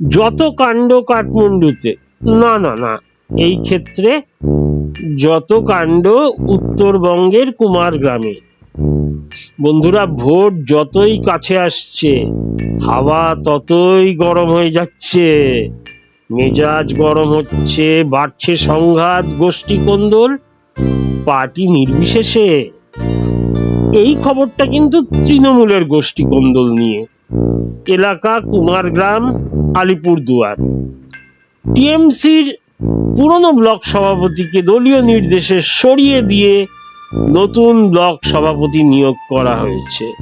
যত কাণ্ড কাঠমান্ডুতে। না না না, এই ক্ষেত্রে যত কাণ্ড উত্তরবঙ্গের কুমার গ্রামে। বন্ধুরা, ভোট যতই কাছে আসছে, হাওয়া ততই গরম হয়ে যাচ্ছে। মেজাজ গরম হচ্ছে, বাড়ছে সংঘাত, গোষ্ঠী কোন্দল, পার্টি নির্বিশেষে। এই খবরটা কিন্তু তৃণমূলের গোষ্ঠী কোন্দল নিয়ে। এলাকা কুমারগ্রাম আলিপুরদুয়ার। টিএমসির পুরনো ব্লক সভাপতিকে দলীয় নির্দেশে সরিয়ে দিয়ে নতুন ব্লক সভাপতি নিয়োগ করা হয়েছে।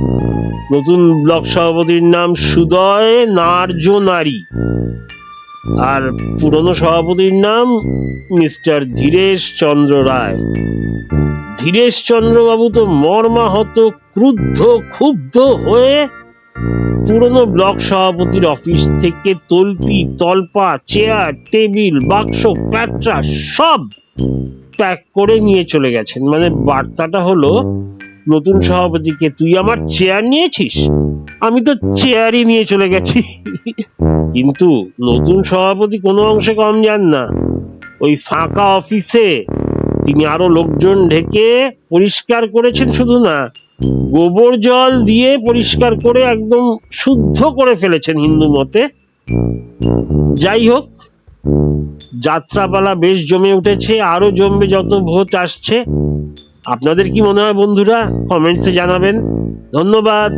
নতুন ব্লক সভাপতির নাম সুদয় নার্য নারী। আর পুরনো সভাপতির নাম মিস্টার ধীরেশ চন্দ্র রায়। ধীরেশ চন্দ্রবাবু তো মর্মাহত, ক্রুদ্ধ, ক্ষুব্ধ হয়ে পুরনো ব্লক সভাপতির অফিস থেকে তলপি, তলপা, চেয়ার, টেবিল, বাক্স, প্যাট্রা সব প্যাক করে নিয়ে চলে গেছেন। মানে বার্তাটা হলো, নতুন সভাপতিকে তুই আমার চেয়ার নিয়েছিস? আমি তো চেয়ারই নিয়ে চলে গেছি। কিন্তু নতুন সভাপতি কোনো অংশে কম যান না। ওই ফাঁকা অফিসে তিনি আরও লোকজন ঢেকে পরিষ্কার করেছেন শুধু না গোবর জল দিয়ে পরিষ্কার করে একদম শুদ্ধ করে ফেলেছেন হিন্দু মতে। যাই হোক, যাত্রাপালা বেশ জমে উঠেছে, আরও জমবে যত ভোট আসছে। আপনাদের কি মনে হয় বন্ধুরা? কমেন্টসে জানাবেন। ধন্যবাদ।